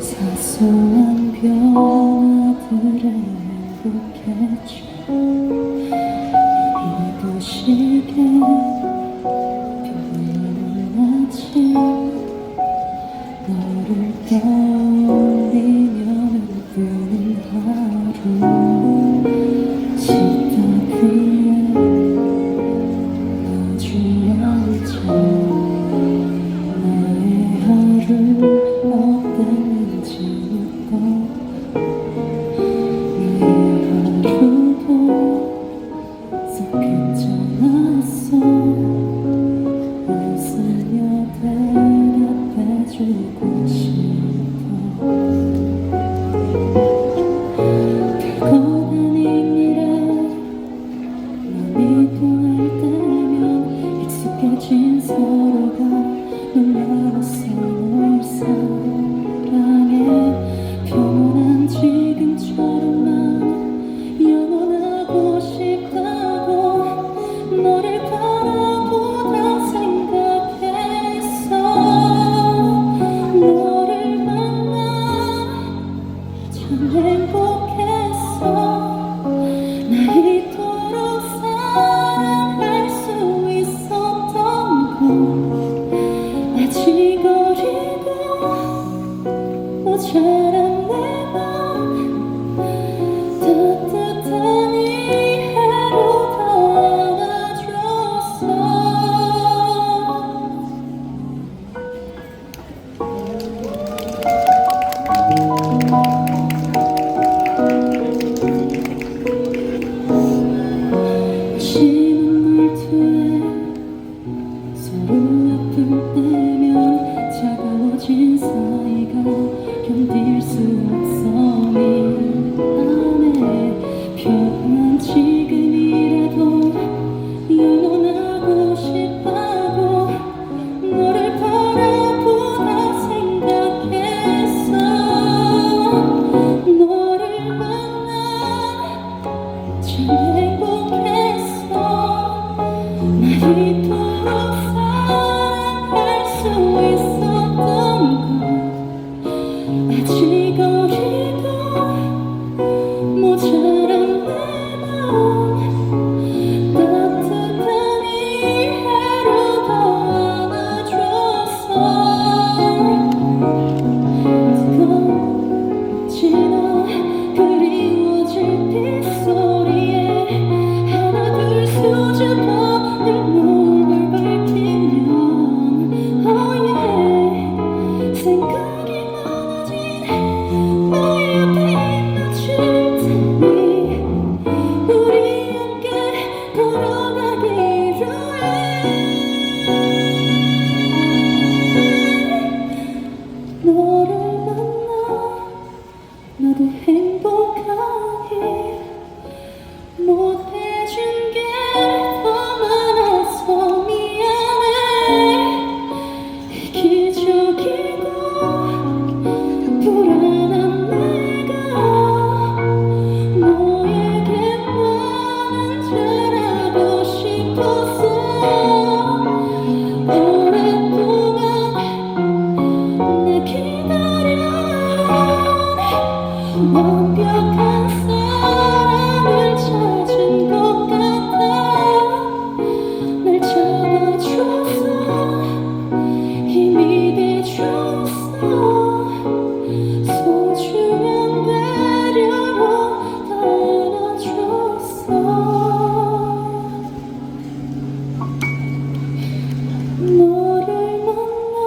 사소한 변화들에 행복했죠 이보시게 변함은 아직 너를 떠 걸어가 눈 내가 살살 Oh. 너를 만나